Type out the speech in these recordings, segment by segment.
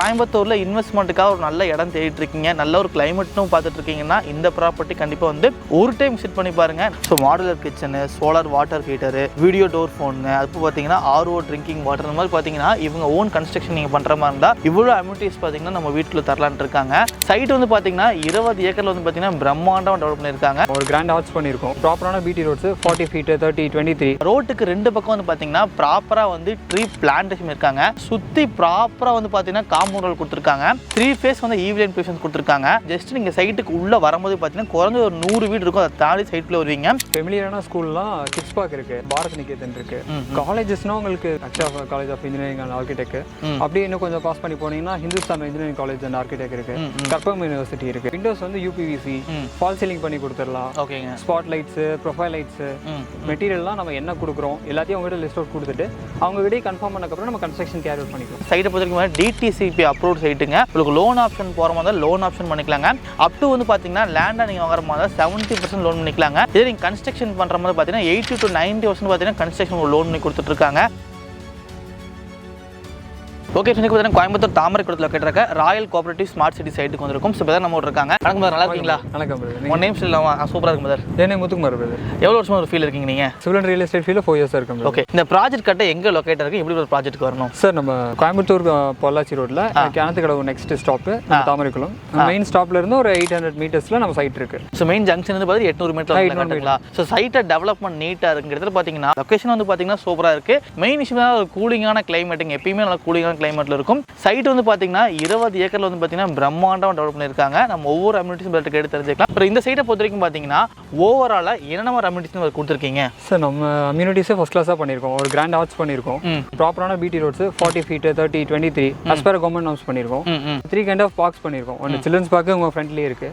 கோயம்புத்தூரில் இன்வெஸ்ட்மெண்ட்டுக்காக ஒரு நல்ல இடம் தேடிட்டு இருக்கீங்க நல்ல ஒரு கிளைமேட்டும் பார்த்துட்டு இருக்கீங்கன்னா இந்த ப்ராப்பர்ட்டி கண்டிப்பாக வந்து ஒரு டைம் விசிட் பண்ணி பாருங்க. So modular kitchen solar water heater video door ஃபோனுங்க அது பார்த்தீங்கன்னா ஆர்ஓ ட்ரிங்கிங் வாட்டர் இந்த மாதிரி பார்த்தீங்கன்னா இவங்க ஓன் கன்ஸ்ட்ரக்ஷன் நீங்கள் பண்ணுற மாதிரி இருந்தால் இவ்வளோ அம்யூனிட்டிஸ் பார்த்தீங்கன்னா நம்ம வீட்டில் தரலான்ட்டு இருக்காங்க. சைட் வந்து பார்த்தீங்கன்னா இருபது ஏக்கரில் வந்து பார்த்தீங்கன்னா பிரம்மாண்டம் டெவலப் பண்ணியிருக்காங்க. ஒரு கிராண்ட் ஹவுஸ் பண்ணியிருக்கோம். ப்ராப்பரான BT roads forty feet thirty twenty three ரோட்டுக்கு ரெண்டு பக்கம் வந்து பார்த்தீங்கன்னா ப்ராப்பராக வந்து ட்ரீ பிளான்டேஷன் இருக்காங்க. சுற்றி ப்ராப்பராக வந்து பார்த்தீங்கன்னா காம்பவுண்ட் வால் கொடுத்துருக்காங்க. த்ரீ ஃபேஸ் வந்து ஈவிலியன் பேஷன்ஸ் கொடுத்துருக்காங்க. ஜஸ்ட் நீங்கள் சைட்டுக்கு உள்ளே வரும்போது பார்த்தீங்கன்னா குறைஞ்ச ஒரு நூறு வீடு இருக்கும். அதை தாண்டி சைட்டில் வருவீங்க. ஃபெமிலியரான ஸ்கூல்லாம் கிட்ஸ் பார்க் இருக்கு. பாரத் நிகேதன் இருக்கு காலேஜஸ்னா உங்களுக்கு Aksha college of engineering and architect. அப்படியே இன்னும் கொஞ்சம் பாஸ் பண்ணி போனீங்கன்னா Hindustan engineering college and architect இருக்கு. ம், ம். கற்பகம் யூனிவர்சிட்டி இருக்கு. விண்டோஸ் வந்து யூபிவிசி. ஃபால் சீலிங் பண்ணி கொடுத்துடலாம். ஓகேங்க. ஸ்பாட் லைட்ஸு ப்ரொஃபைல் லைட்ஸு மெட்டீரியல்லாம் நம்ம என்ன கொடுக்குறோம்? எல்லாத்தையும் அவங்ககிட்ட லிஸ்ட் அவுட் கொடுத்துட்டு அவங்க கிட்டே கன்ஃபார்ம் பண்ணக்கப்புறம் நம்ம கன்ஸ்ட்ரக்ஷன் கேரி அவுட் பண்ணிக்கலாம். சைட்டை பொறுத்த வரைக்கும் டிடிசிபி அப்ரூவ் சைட்டுங்க உங்களுக்கு லோன் ஆப்ஷன் போகிற மாதிரி லோன் ஆப்ஷன் பண்ணிக்கலாங்க. அப் டு வந்து பார்த்தீங்கன்னா லேண்டாக நீங்கள் வாங்குற மாதிரி செவன்ட்டி பர்சன்ட் லோன் பண்ணிக்கலாங்க. இதே நீங்கள் கன்ஸ்ட்ரக்ஷன் பண்ணுற மாதிரி பார்த்தீங்கன்னா எயிட்டி டு நைன்ட்டி பர்சன்ட் பார்த்தீங்கன்னா கன்ஸ்ட்ரக்ஷன் லோன் பண்ணி கொடுத்துட்ருக்காங்க ஓகே இன்னைக்கு பார்த்தீங்கன்னா கோயம்புத்தூர் தாமரைக்குளத்தில் லொக்கேட் இருக்க ராயல் கோஆபரேட்டிவ் ஸ்மார்ட் சிட்டி சைட்டுக்கு வந்திருக்கும். ஸோ இப்போ நம்ம இருக்காங்க. வணக்கம் நல்லா இருக்கீங்களா? வணக்கம் பிரதர் உன் நேம் சொல்லலாமா சூப்பராக இருக்கும் பிரதர் என்ன முத்துக்குமார் பிரதர் எவ்வளோ வருஷமா ஒரு ஃபீல் இருக்கீங்க நீங்கள் சிவில் ரியல் எஸ்டேட் ஃபீல்டில் ஃபோர் இயர்ஸ் இருக்கும். ஓகே இந்த ப்ராஜெக்ட் கட்ட எங்கே லொக்கேட் இருக்கு? எப்படி ஒரு ப்ராஜெக்ட் வரணும்? சார் நம்ம கோயம்புத்தூர் பொள்ளாச்சி ரோட்ல கிணத்து கடவு நெக்ஸ்ட் ஸ்டாப்பு தாமரைக்குளம் மெயின் ஸ்டாப்ல இருந்து ஒரு எயிட் ஹண்ட்ரட் மீட்டர்ஸ்ல நம்ம சைட் இருக்கு. ஸோ மெயின் ஜங்ஷன் வந்து பார்த்தீங்கன்னா எட்நூறு மீட்டர் கட்டுங்களா ஸோ சைட்டை டெவலப்மெண்ட் நீட்டாக இருக்குங்கிறது பார்த்தீங்கன்னா லொக்கேஷன் வந்து பார்த்தீங்கன்னா சூப்பராக இருக்கு. மெயின் விஷயம் தான் ஒரு கூலிங்கான கிளைமேட்டுங்க எப்பயுமே நல்ல கூலிங்கான கிளைமேட்டில் இருக்கும். சைட் வந்து பார்த்தீங்கன்னா இருபது ஏக்கரில் வந்து பார்த்தீங்கன்னா பிரம்மாண்டம் டெவலப் பண்ணியிருக்காங்க. நம்ம ஒவ்வொரு அம்யூனிட்டிஸும் பற்றி எடுத்து தெரிஞ்சுக்கலாம். அப்புறம் இந்த சைட்டை பொறுத்த வரைக்கும் பார்த்தீங்கன்னா ஓவராலாக என்னென்ன அம்யூனிட்டிஸ் கொடுத்துருக்கீங்க? சார் நம்ம அம்யூனிட்டிஸே ஃபர்ஸ்ட் கிளாஸாக பண்ணியிருக்கோம். ஒரு கிராண்ட் ஆர்ட்ஸ் பண்ணியிருக்கோம். ப்ராப்பரான BT roads forty feet thirty twenty three as per government norms பண்ணியிருக்கோம். த்ரீ கைண்ட் ஆஃப் பார்க்ஸ் பண்ணியிருக்கோம். ஒன்று சில்ட்ரன்ஸ் பார்க்கு உங்கள் ஃப்ரெண்ட்லேயே இருக்கு.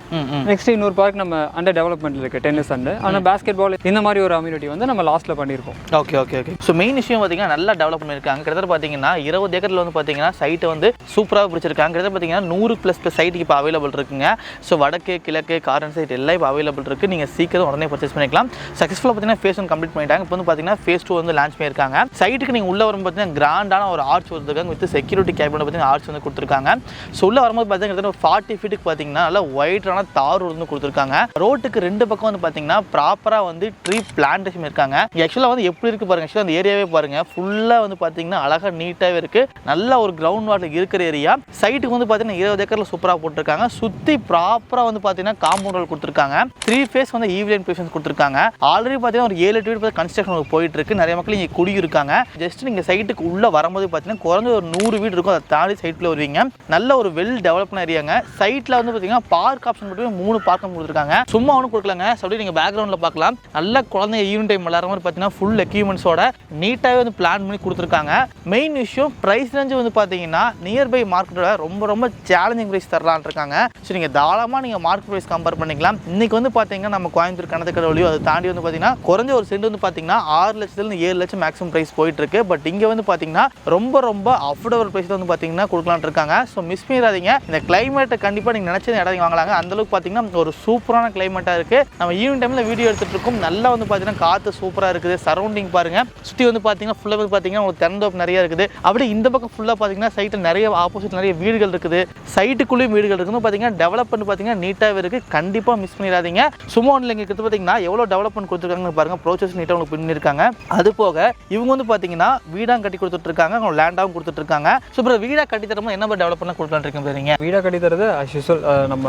நெக்ஸ்ட் இன்னொரு பார்க் நம்ம அண்டர் டெவலப்மெண்ட்ல இருக்கு டென்னிஸ் அண்டு ஆனால் பாஸ்கெட் பால் இந்த மாதிரி ஒரு அம்யூனிட்டி வந்து நம்ம லாஸ்ட்ல பண்ணியிருக்கோம். Okay okay okay so main விஷயம் பார்த்தீங்கன்னா நல்லா டெவலப் பண்ணியிருக்காங்க. கிட்டத்தட்ட பார்த்தீங்கன்னா இருபது ஏக்கரில் வந்து பார்த்தீங்கன்னா சைட்டை வந்து சூப்பராக பிடிச்சிருக்காங்க பார்த்தீங்கன்னா நூறு ப்ளஸ் ப்ளஸ் சைட்டுக்கு இப்போ அவைலபிள் இருக்குங்க. ஸோ வடக்கு கிழக்கு காரன் சைட் எல்லாம் இப்போ அவைலபிள் இருக்குது நீங்கள் சீக்கிரம் உடனே பர்ச்சேஸ் பண்ணிக்கலாம். சக்ஸஸ்ஃபுல்லாக பார்த்தீங்கன்னா ஃபேஸ் ஒன் கம்ப்ளீட் பண்ணிட்டாங்க. இப்போ வந்து பார்த்தீங்கன்னா ஃபேஸ் டூ வந்து லான்ச் பண்ணியிருக்காங்க. சைட்டுக்கு நீங்கள் உள்ள வரும்போது பார்த்தீங்கன்னா கிராண்டான ஒரு ஆர்ச் கொடுத்துருக்காங்க வித் செக்யூரிட்டி கேபினட் பார்த்தீங்கன்னா ஆர்ச் வந்து கொடுத்துருக்காங்க. ஸோ உள்ள வரும்போது பார்த்தீங்கன்னா ஃபார்ட்டி ஃபீட்டுக்கு பார்த்தீங்கன்னா நல்லா ஒயிட்டான தார் வந்து கொடுத்துருக்காங்க. ரோட்டுக்கு ரெண்டு பக்கம் வந்து பார்த்தீங்கன்னா ப்ராப்பராக வந்து ட்ரீ பிளான்டேஷன் இருக்காங்க ஆக்சுவலாக வந்து எப்படி இருக்கு பாருங்க. ஆக்சுவலாக அந்த ஏரியாவே பாருங்க. ஃபுல்லாக வந்து பார்த்தீங்கன்னா அழகாக நீட்டாகவே இருக்கு. நல்ல ஒரு கிரவுண்ட் வாட்டர் இருக்கிற ஏரியா சைட்டுக்கு வந்து பார்த்தீங்கன்னா இருபது ஏக்கரில் சூப்பராக போட்டிருக்காங்க. சுற்றி ப்ராப்பராக வந்து பார்த்தீங்கன்னா காம்பவுண்ட் வால் கொடுத்துருக்காங்க. த்ரீ ஃபேஸ் வந்து ஈவிலியன் பேஷன்ஸ் கொடுத்துருக்காங்க. ஆல்ரெடி பார்த்தீங்கன்னா ஒரு ஏழு எட்டு வீடு கன்ஸ்ட்ரக்ஷன் போயிட்டு இருக்கு நிறைய மக்கள் இங்கே குடியிருக்காங்க. ஜஸ்ட் நீங்கள் சைட்டுக்கு உள்ளே வரும்போது பார்த்தீங்கன்னா குறைஞ்ச ஒரு நூறு வீடு இருக்கும். அதை தாண்டி சைட்டில் வருவீங்க. நல்ல ஒரு வெல் டெவலப்னா ஏரியாங்க சைட்டில் வந்து பார்த்தீங்கன்னா பார்க் ஆப்ஷன் மட்டுமே மூணு பார்க்கம் கொடுத்துருக்காங்க. சும்மா ஒன்றும் கொடுக்கலங்க. சொல்லி நீங்கள் பேக்ரவுண்டில் பார்க்கலாம். நல்ல குழந்தைங்க ஈவினிங் டைம் விளாட்ற மாதிரி பார்த்தீங்கன்னா ஃபுல் எக்யூப்மெண்ட்ஸோட நீட்டாகவே வந்து பிளான் பண்ணி கொடுத்துருக்காங்க. மெயின் விஷயம் ப்ரைஸ் ரேஞ்சு வந்து பார்த்தீங்கன்னா நியர்பை மார்க்கெட்டோட ரொம்ப ரொம்ப சேலஞ்சிங் ப்ரைஸ் தரலான் இருக்காங்க. ஸோ நீங்கள் தாராளமாக நீங்கள் மார்க்கெட் ப்ரைஸ் கம்பேர் பண்ணிக்கலாம். இன்னைக்கு வந்து பார்த்தீங்கன்னா நம்ம கோயம்புத்தூர் கணத்துக்கடவுலையோ அதை தாண்டி வந்து பார்த்தீங்கன்னா குறைஞ்ச ஒரு சென்ட் வந்து பார்த்தீங்கன்னா ஆறு லட்சத்துலேருந்து ஏழு லட்சம் மேக்ஸிமம் ப்ரைஸ் போயிட்டு இருக்கு. பட் இங்கே வந்து பார்த்தீங்கன்னா ரொம்ப ரொம்ப அஃபோர்டபுள் ப்ரைஸ் வந்து பார்த்தீங்கன்னா கொடுக்கலான் இருக்காங்க. ஸோ மிஸ் பண்ணிடாதீங்க. இந்த கிளைமேட்டை கண்டிப்பாக நீங்கள் நினச்சது இடம் வாங்கலாங்க. அந்த அளவுக்கு பார்த்தீங்கன்னா ஒரு சூப்பரான கிளைமேட்டாக இருக்குது நம்ம ஈவினிங் டைமில் வீடியோ எடுத்துகிட்டு இருக்கோம். நல்லா வந்து பார்த்தீங்கன்னா காற்று சூப்பராக இருக்குது. சரௌண்டிங் பாருங்க. சுற்றி வந்து பார்த்தீங்கன்னா ஃபுல்லாக வந்து பார்த்தீங்கன்னா உங்களுக்கு திறந்தோப்பு நிறையா இருக்குது. அப்படியே இந்த பக்கம் ஃபுல்லாக பார்த்தீங்கன்னா சைட்டில் நிறைய ஆப்போசிட் நிறைய வீடுகள் இருக்குது. சைட்டுக்குள்ளேயும் வீடுகள் இருக்குன்னு பார்த்தீங்கன்னா டெவலப்மெண்ட் பார்த்தீங்கன்னா நீட்டாகவே இருக்குது கண்டிப்பாக மிஸ் பண்ணிடாதீங்க. சும்மா ஒன்றில் இங்கே கிட்ட பார்த்தீங்கன்னா எவ்வளோ டெவலப்மெண்ட் கொடுத்துருக்காங்கன்னு பாருங்க. ப்ரோசஸ் நீட்டாக உங்களுக்கு பண்ணியிருக்காங்க அது போக இவங்க வந்து பார்த்தீங்கன்னா வீடாக கட்டி கொடுத்துட்டு இருக்காங்க அவங்க லேண்டாகவும் கொடுத்துட்டு இருக்காங்க ஸோ இப்போ வீடாக கட்டி தரமா என்ன மாதிரி டெவலப்மெண்ட் கொடுக்கலான்னு இருக்கீங்க பாருங்க வீடாக கட்டி தரது usual அஹ், நம்ம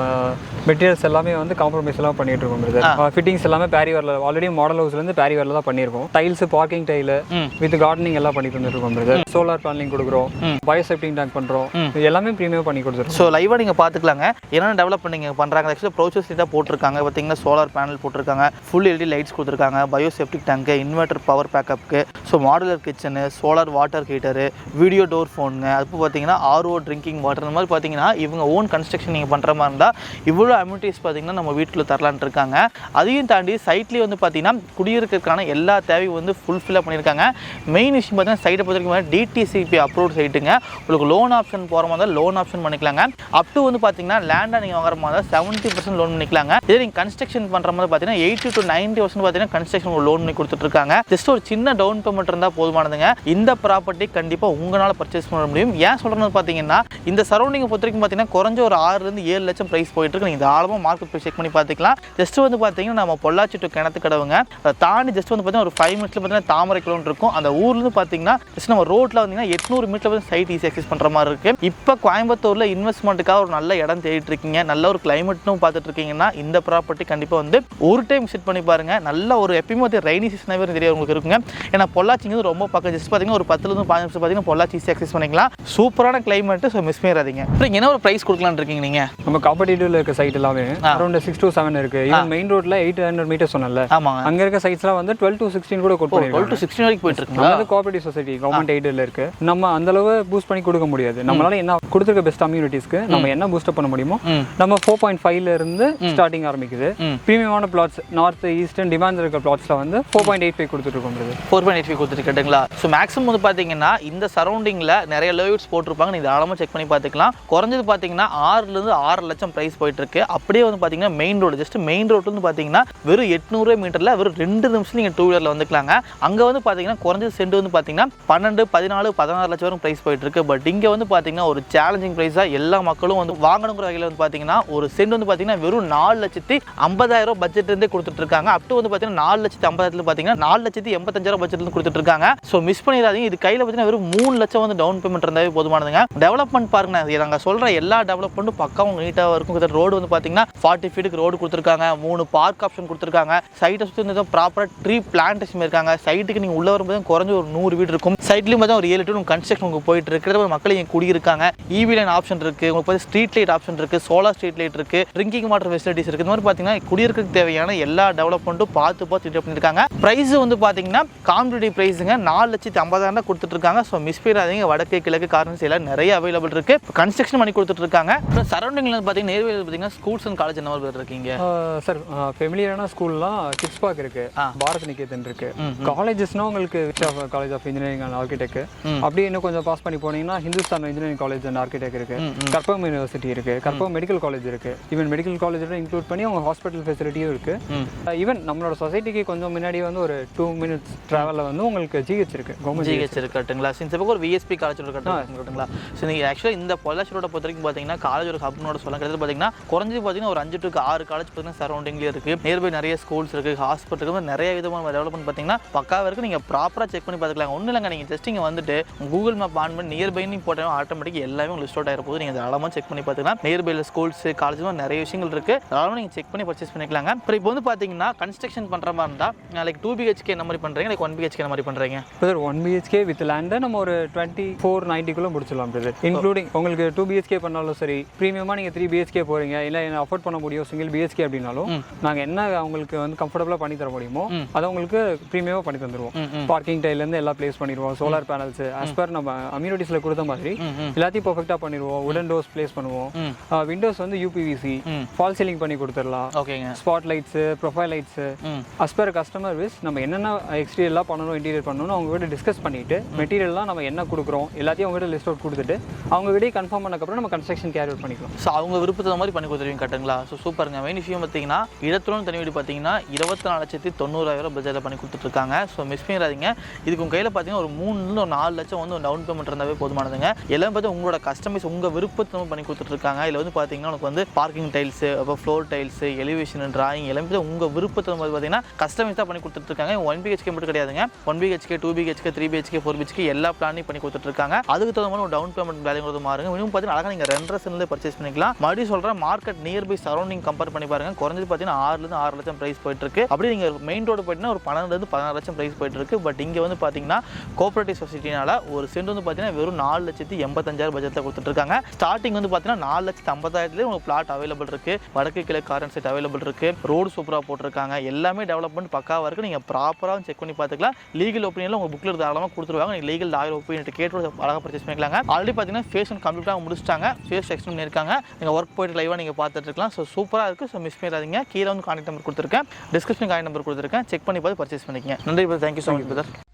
மெட்டீரியல்ஸ் எல்லாமே வந்து காம்ப்ரமைஸ் எல்லாம் பண்ணிட்டு இருக்கோம் பிரதர் ஃபிட்டிங்ஸ் எல்லாமே பேரி வரல. ஆல்ரெடி மாடல் ஹவுஸ்ல இருந்து பேரி வரல தான் பண்ணியிருக்கோம். Tiles parking tile. With gardening எல்லாம் பண்ணிட்டு வந்துருக்கோம் பிரதர் சோலார் பேனலிங் கொடுக்குறோம். பயோசெப்டிங் டேங்க் பண்றோம். இது எல்லாமே ப்ரீமியம் பண்ணி கொடுத்துருக்கோம். ஸோ லைவாக நீங்கள் பார்த்துக்கலாங்க. என்னென்ன டெவலப் பண்ணீங்க பண்ணுறாங்க ஆக்சுவலாக ப்ரோச்சஸ் நீட்டாக போட்டிருக்காங்க. பார்த்தீங்கன்னா சோலார் பேனல் போட்டிருக்காங்க. ஃபுல் எல்இடி லைட்ஸ் கொடுத்துருக்காங்க. Bioseptic tank inverter power பேக்கப்புக்கு so modular kitchen solar water heater video door ஃபோனுங்க அது பார்த்தீங்கன்னா ஆர்ஓ ட்ரிங்கிங் வாட்டர் இந்த மாதிரி பார்த்தீங்கன்னா இவங்க ஓன் கன்ஸ்ட்ரக்ஷன் நீங்கள் பண்ணுற மாதிரி இருந்தால் இவ்வளோ அம்யூனிட்டிஸ் பார்த்தீங்கன்னா நம்ம வீட்டில் தரலான்ட்டு இருக்காங்க. அதையும் தாண்டி சைட்லேயே வந்து பார்த்தீங்கன்னா குடியிருக்கிறதுக்கான எல்லா தேவையும் வந்து ஃபுல்ஃபில்லாக பண்ணியிருக்காங்க. மெயின் விஷயம் பார்த்தீங்கன்னா சைட்டை பொறுத்த வரைக்கும் டிடிசிபி அப்ரூவ் சைட்டு போயிட்டுங்க. உங்களுக்கு லோன் ஆப்ஷன் போகிற மாதிரி இருந்தால் லோன் ஆப்ஷன் பண்ணிக்கலாங்க. அப் டு வந்து பார்த்தீங்கன்னா லேண்டாக நீங்கள் வாங்குற மாதிரி இருந்தால் செவன்ட்டி பர்சன்ட் லோன் பண்ணிக்கலாங்க. இதே நீங்கள் கன்ஸ்ட்ரக்ஷன் பண்ணுற மாதிரி பார்த்தீங்கன்னா எயிட்டி டு நைன்ட்டி பர்சன்ட் பார்த்தீங்கன்னா கன்ஸ்ட்ரக்ஷன் லோன் பண்ணி கொடுத்துட்ருக்காங்க ஜஸ்ட் ஒரு சின்ன டவுன் பேமெண்ட் இருந்தால் போதுமானதுங்க. இந்த ப்ராப்பர்ட்டி கண்டிப்பாக உங்களால் பர்ச்சேஸ் பண்ண முடியும். ஏன் சொல்கிறது பார்த்தீங்கன்னா இந்த சரௌண்டிங்கை பொறுத்த வரைக்கும் பார்த்தீங்கன்னா குறைஞ்ச ஒரு ஆறுலேருந்து ஏழு லட்சம் ப்ரைஸ் போயிட்டு இருக்கு. நீங்கள் தாராளமாக மார்க்கெட் போய் செக் பண்ணி பார்த்துக்கலாம். ஜஸ்ட் வந்து பார்த்தீங்கன்னா நம்ம பொள்ளாச்சி டு கிணத்து கடவுங்க. அதை தாண்டி ஜஸ்ட் வந்து பார்த்தீங்கன்னா ஒரு ஃபைவ் மினிட்ஸில் பார்த்தீங்கன்னா தாமரை கிலோன்னு இருக்கும். அந்த ஊர்லேருந்து பார்த்தீங்கன்னா ஜஸ்ட் நம்ம ரோட்டில் வந்தீங்கன்னா எட்நூறு மீட்டர் வந்து சைட் ஈஸி அக்சஸ் பண்ணுற மாதிரி இருக்கு. இப்போ கோயம்புத்தூரில் இன்வெஸ்ட்மெண்ட்டுக்காக ஒரு நல்ல இடம் தேடிட்டு இருக்கீங்க நல்ல ஒரு கிளைமேட்னும் பார்த்துட்டு இருக்கீங்கன்னா இந்த ப்ராப்பர்ட்டி கண்டிப்பாக வந்து ஒரு டைம் விசிட் பண்ணி பாருங்க. நல்ல ஒரு எப்பயுமே வந்து ரைனி சீசனாகவே தெரிய உங்களுக்கு இருக்குங்க. ஏன்னா பொள்ளாச்சிங்கிறது ரொம்ப பக்கம். ஜஸ்ட் பார்த்தீங்கன்னா ஒரு பத்துலேருந்து பதினஞ்சு நிமிஷம் பார்த்தீங்கன்னா பொள்ளாச்சி ஈஸி அக்சஸ் பண்ணிக்கலாம். சூப்பரான கிளைமேட்டு ஸோ மிஸ் பண்ணிடாதீங்க அப்புறம் என்ன ஒரு ப்ரைஸ் கொடுக்கலான்னு இருக்கீங்க நீங்கள் நம்ம காம்படிட்டிவ்ல இருக்க சைட் எல்லாமே அரௌண்ட் சிக்ஸ் டு செவன் இருக்கு. ஈவன் மெயின் ரோட்ல எயிட் ஹண்ட்ரட் மீட்டர் சொன்னல ஆமாங்க. அங்க இருக்க சைட்ஸ்லாம் வந்து டுவெல் டு சிக்ஸ்டீன் கூட கொட் டுவெல் டு சிக்ஸ்டின் வரைக்கும் போயிட்டு இருக்குங்களா? அது கோஆபரேட்டிவ் சொசைட்டி கவர்மெண்ட் எய்டில் இருக்கு. நம்ம அந்த அளவு பூஸ்ட் பண்ணி கொடுக்க முடியாது. நம்மளால என்ன கொடுத்துருக்க பெஸ்ட் கம்யூனிட்டிஸ்க்கு நம்ம என்ன பூஸ்ட் பண்ண முடியுமோ. நம்ம ஃபோர் பாயிண்ட் ஃபைவ்ல இருந்து ஸ்டார்டிங் ஆரம்பிக்குது. ப்ரீமியமான பிளாட்ஸ் நார்த் ஈஸ்டர்ன் டிமாண்ட் இருக்க பிளாட்ஸ்ல வந்து ஃபோர் பாயிண்ட் எயிட் ஃபைவ் கொடுத்துட்டு இருக்கோம். ஃபோர் பாயிண்ட் எயிட் ஃபைவ் கொடுத்துருக்கட்டுங்களா ஸோ மேக்ஸிமம் வந்து பார்த்தீங்கன்னா இந்த சரௌண்டிங்கில் நிறைய லோவிட்ஸ் போட்டிருப்பாங்க நீங்கள் தாராளமாக செக் பண்ணி பார்த்துக்கலாம். குறைஞ்சது பார்த்தீங்கன்னா ஆறுலேருந்து ஆறு லட்சம் ப்ரைஸ் போயிட்டு இருக்கு அப்படியே வந்து பார்த்தீங்கன்னா மெயின் ரோடு ஜஸ்ட் மெயின் ரோட்ல வந்து பார்த்தீங்கன்னா வெறும் எட்நூறு மீட்டரில் வெறும் ரெண்டு நிமிஷம் நீங்கள் டூ வீலரில் வந்துக்கலாங்க. அங்கே வந்து பார்த்தீங்கன்னா குறைஞ்சது சென்ட் வந்து பார்த்தீங்கன்னா பன்னெண்டு பதினாலு பதினாறு லட்சம் வரைக்கும் ப்ரைஸ் போயிட்டு இருக்கு பட் இங்கே வந்து பார்த்தீங்கன்னா ஒரு சேலஞ்சிங் ப்ரைஸாக எல்லா மக்களும் வந்து வாங்கணுங்கிற வகையில் வந்து பார்த்தீங்கன்னா ஒரு சென்ட் வந்து பார்த்தீங்கன்னா வெறும் நாலு லட்சத்தி ஐம்பதாயிரம் பட்ஜெட்லேருந்தே கொடுத்துட்ருக்காங்க. கொடுத்துட்டு அப் டு வந்து பார்த்தீங்கன்னா நாலு லட்சத்தி ஐம்பதாயிரத்துல பார்த்தீங்கன்னா நாலு லட்சத்தி எண்பத்தஞ்சாயிரம் பட்ஜெட்லேருந்து கொடுத்துட்ருக்காங்க. ஸோ மிஸ் பண்ணிடாதீங்க. இது கையில் பார்த்தீங்கன்னா வெறும் மூணு லட்சம் வந்து டவுன் பேமெண்ட் இருந்தாவே போதுமானதுங்க. டெவலப்மெண்ட் பாருங்க நாங்கள் சொல்ற எல்லா டெவலப்மெண்ட்டும் பக்காவும் நீட்டாக இருக்கும். ரோடு வந்து பார்த்தீங்கன்னா ஃபார்ட்டி ஃபீட்டுக்கு ரோடு கொடுத்துருக்காங்க. மூணு பார்க் ஆப்ஷன் கொடுத்துருக்காங்க. சைட்டை சுற்றி வந்து ப்ராப்பராக ட்ரீ பிளான்டேஷன் இருக்காங்க. சைட்டுக்கு நீங்கள் உள்ள வரும்போது குறைஞ்ச ஒரு நூறு வீடு இருக்கும். சைட்லேயும் பார்த்தா ஒரு ஏழு டு கன்ஸ்ட்ரக்ஷன் உங்களுக்கு போயிட்டு இருக்கு கிட்டத்தட்ட மக்கள் இங்கே குடியிருக்காங்க. இவி லைன் ஆப்ஷன் இருக்கு. உங்களுக்கு பார்த்து ஸ்ட்ரீட் லைட் ஆப்ஷன் இருக்கு. சோலார் ஸ்ட்ரீட் லைட் இருக்கு. ட்ரிங்கிங் வாட்டர் ஃபெசிலிட்டிஸ் இருக்கு. இந்த மாதிரி பார்த்தீங்கன்னா குடியிருக்கிறதுக்கு தேவையான எல்லா டெவலப்மெண்ட்டும் பார்த்து பார்த்து இது பண்ணியிருக்காங்க. ப்ரைஸ் வந்து பார்த்தீங்கன்னா காம்படிட்டிவ் ப்ரைஸுங்க நாலு லட்சத்தி ஐம்பதாயிரம் தான் கொடுத்துட்டு இருக்காங்க ஸோ மிஸ் பண்ணிடாதீங்க. வடக்கு கிழக்கு காரணம் எல்லாம் நிறைய அவைலபிள் இருக்கு. கன்ஸ்ட்ரக்ஷன் பண்ணி கொடுத்துட்டு இருக்காங்க அப்புறம் சரௌண்டிங்ல பார்த்தீங்கன்னா நேர்வேல பார்த்தீங்கன்னா ஸ்கூல்ஸ் அண்ட் காலேஜ் என்ன பேர் இருக்கீங்க? சார் ஃபெமிலியரான ஸ்கூல்லாம் கிட்ஸ் பார்க் இருக்கு. பாரத் நிகேதன் இருக்கு. காலேஜஸ்னா உங்களுக்கு college of engineering and architect. அப்படியே இன்னும் கொஞ்சம் பாஸ் பண்ணி போனீங்கன்னா Hindustan engineering college and architect இருக்கு. கற்பகம் யூனிவர்சிட்டி இருக்கு. கற்பகம் மெடிக்கல் காலேஜ் இருக்கு. ஈவன் மெடிக்கல் காலேஜோட இன்க்ளூட் பண்ணி அவங்க ஹாஸ்பிட்டல் ஃபெசிலிட்டியும் இருக்கு. ஈவன் நம்மளோட சொசைட்டிக்கு கொஞ்சம் முன்னாடி வந்து ஒரு டூ மினிட்ஸ் ட்ராவலில் வந்து உங்களுக்கு ஜிஹெச் இருக்கு. Government GH இருக்கட்டுங்களா? சின்ஸ் பக்கம் ஒரு விஎஸ்பி காலேஜ் இருக்கட்டுங்களா? ஸோ நீங்கள் ஆக்சுவலாக இந்த பொள்ளாச்சி ரோட பொறுத்த வரைக்கும் பார்த்தீங்கன்னா காலேஜ் ஒரு ஹப்னோட சொல்ல கிடையாது பார்த்தீங்கன்னா குறைஞ்சது பார்த்தீங்கன்னா ஒரு அஞ்சு டு ஆறு காலேஜ் பார்த்தீங்கன்னா சரௌண்டிங்லேயே இருக்குது நியர்பை நிறைய ஸ்கூல்ஸ் இருக்குது ஹாஸ்பிட்டல் இருக்குது நிறைய விதமான டெவலப்மெண்ட் பார்த்தீங்கன்னா பக்காவாக இருக்குது நீங்கள் ப்ராப்பராக செக் பண்ணி பார்த்துக்கலாம். ஒன்றும் இல்லைங்க நீங்கள் ஜஸ்ட் இங்கே வந்துட்டு கூகுள் மேப் ஆன் பண்ணி நியர்பைன்னு போட்டாலும் ஆட்டோமேட்டிக் எல்லாமே உங்களுக்கு லிஸ்ட் அவுட் ஆகிற போது நீங்கள் தாராளமாக செக் பண்ணி பார்த்துக்கலாம். நியர்பையில் ஸ்கூல்ஸ் காலேஜ் நிறைய விஷயங்கள் இருக்குது தாராளமாக நீங்கள் செக் பண்ணி பர்ச்சேஸ் பண்ணிக்கலாங்க. அப்புறம் இப்போ வந்து பார்த்தீங்கன்னா கன்ஸ்ட்ரக்ஷன் பண்ணுற மாதிரி இருந்தால் லைக் டூ பிஹெச்கே என்ன மாதிரி பண்ணுறீங்க லைக் ஒன் பிஹெச்கே என்ன மாதிரி பண்ணுறீங்க பிரதர் ஒன் பிஹெச்கே வித் லேண்டை நம்ம ஒரு டுவெண்ட்டி ஃபோர் நைன்ட்டிக்குள்ளே முடிச்சிடலாம் பிரதர் இன்க்ளூடிங் உங்களுக்கு டூ பிஹெச்கே பண்ணாலும் சரி ப்ரீமியமாக நீங்கள் த்ரீ பிஹெச்கே போகிறீங்க இல்லை என்ன அஃபோர்ட் பண்ண முடியும் சிங்கிள் பிஹெச்கே அப்படின்னாலும். நாங்கள் என்ன உங்களுக்கு வந்து கம்ஃபர்டபுளாக பண்ணி தர முடியுமோ. அதை உங்களுக்கு ப்ரீமியமாக பண்ணி தந்துருவோம். ம் ம். பார்க்கிங் டைலேருந்து எல்லாம் ப்ளேஸ் பண்ணிடுவோம். சோலார் பேனல்ஸ் per நம்ம அம்யூனிட்டிஸில் கொடுத்த மாதிரி எல்லாத்தையும் பர்ஃபெக்டாக பண்ணிடுவோம். உடன் டோர்ஸ் ப்ளேஸ் பண்ணுவோம். விண்டோஸ் வந்து யூபிவிசி ஃபால் சீலிங் பண்ணி கொடுத்துடலாம். ஓகேங்க. Spot lights profile lights as per customer wish நம்ம என்னென்ன எக்ஸ்டீரியர்லாம் பண்ணணும் இன்டீரியர் பண்ணணும் அவங்க கிட்ட டிஸ்கஸ் பண்ணிட்டு மெட்டீரியல்லாம் நம்ம என்ன கொடுக்குறோம் எல்லாத்தையும் அவங்க கிட்ட லிஸ்ட் அவுட் கொடுத்துட்டு அவங்க கிட்டே கன்ஃபார்ம் பண்ணக்கப்புறம் நம்ம கன்ஸ்ட்ரக்ஷன் கேரி அவுட் பண்ணிக்கலாம். ஸோ அவங்க விருப்பத்தை மாதிரி பண்ணி கொடுத்துருவீங்க கட்டுங்களா ஸோ சூப்பருங்க மெயின் விஷயம் பார்த்தீங்கன்னா இடத்துடன் தனி வீடு பார்த்தீங்கன்னா இருபத்தி நாலு லட்சத்தி தொண்ணூறாயிரம் பட்ஜெட்டில் பண்ணி கொடுத்துட்ருக்காங்க ஸோ மிஸ் பண்ணிடாதீங்க. இதுக்கு உங்கள் கையில் பார்த்தீங்கன்னா ஒரு மூணுலேருந்து ஒரு நாலு லட்சம் வந்து டவுன் பேமெண்ட் இருந்தாவே போதுமானதுங்க. எல்லாமே பார்த்து உங்களோட கஸ்டமைஸ் உங்கள் விருப்பத்தை பண்ணி கொடுத்துட்ருக்காங்க. இதில் வந்து பார்த்தீங்கன்னா உனக்கு வந்து பார்க்கிங் டைல்ஸு அப்போ ஃப்ளோர் டைல்ஸு எலிவேஷன் டிராயிங் எல்லாமே உங்கள் விருப்பத்தை வந்து பார்த்தீங்கன்னா கஸ்டமைஸ் தான் பண்ணி கொடுத்துட்ருக்காங்க. ஒன் பிஹெச்கே மட்டும் கிடையாதுங்க. One BHK two BHK three BHK four BHK எல்லா பிளானையும் பண்ணி கொடுத்துட்ருக்காங்க. அதுக்கு தகுந்த மாதிரி ஒரு டவுன் பேமெண்ட் வேலைங்கிறது மாறுங்க. மினிமம் பார்த்தீங்கன்னா அழகாக நீங்கள் ரெண்டரை சென்ட்லேயே பர்ச்சேஸ் பண்ணிக்கலாம். மறுபடியும் சொல்கிறேன் மார்க்கெட் நியர்பை சரௌண்டிங் கம்பேர் பண்ணி பாருங்க. குறைஞ்சது பார்த்தீங்கன்னா ஆறுலேருந்து ஆறு லட்சம் ப்ரைஸ் போயிட்டு இருக்கு அப்படியே நீங்கள் மெயின் ரோடு போயிட்டுனா ஒரு பன்னெண்டுலேருந்து பதினாறு லட்சம் ப்ரைஸ் போயிட்டு இருக்கு பட் இங்கே வந்து பார்த்தீங்கன்னா கோஆபரேட்டிவ் சொசைட்டினால ஒரு சென்ட் வந்து பார்த்தீங்கன்னா வெறும் நாலு லட்சத்தி எண்பத்தஞ்சாயிரம் பட்ஜெட்டில் கொடுத்துட்ருக்காங்க. ஸ்டார்டிங் வந்து பார்த்தீங்கன்னா நாலு லட்சத்தி ஐம்பதாயிரத்துலேயே உங்களுக்கு பிளாட் அவைலபிள் இருக்கு. வடக்கு கிழக்கு காரன் செட் அவைலபிள் இருக்கு. ரோடு சூப்பராக போட்டிருக்காங்க. எல்லாமே டெவலப்மெண்ட் பக்காவாக இருக்கு. நீங்கள் ப்ராப்பராக செக் பண்ணி பார்த்துக்கலாம். லீகல் ஒப்பீனியில் உங்கள் புக்கில் தாராளமாக கொடுத்துருவாங்க. நீங்கள் லீகல் லாயர் ஒப்பீனியன் கேட்டு அழகாக பர்ச்சேஸ் பண்ணிக்கலாங்க. ஆல்ரெடி பார்த்தீங்கன்னா ஃபேஸ் ஒன் கம்ப்ளீட்டாக முடிச்சிட்டாங்க. ஃபேஸ் எக்ஸ்டன் பண்ணியிருக்காங்க. நீங்கள் ஒர்க் போயிட்டு லைவாக நீங்கள் பார்த்துட்டு இருக்கலாம் ஸோ சூப்பராக இருக்குது ஸோ மிஸ் பண்ணிடாதீங்க. கீழே வந்து கான்டாக்ட் நம்பர் கொடுத்துருக்கேன். டிஸ்கிரிப்ஷன் கான்டாக்ட் நம்பர் கொடுத்துருக்கேன். செக் பண்ணி பார்த்து பர்ச்சேஸ் பண்ணிக்கங்க. நன்றி brother thank you so much brother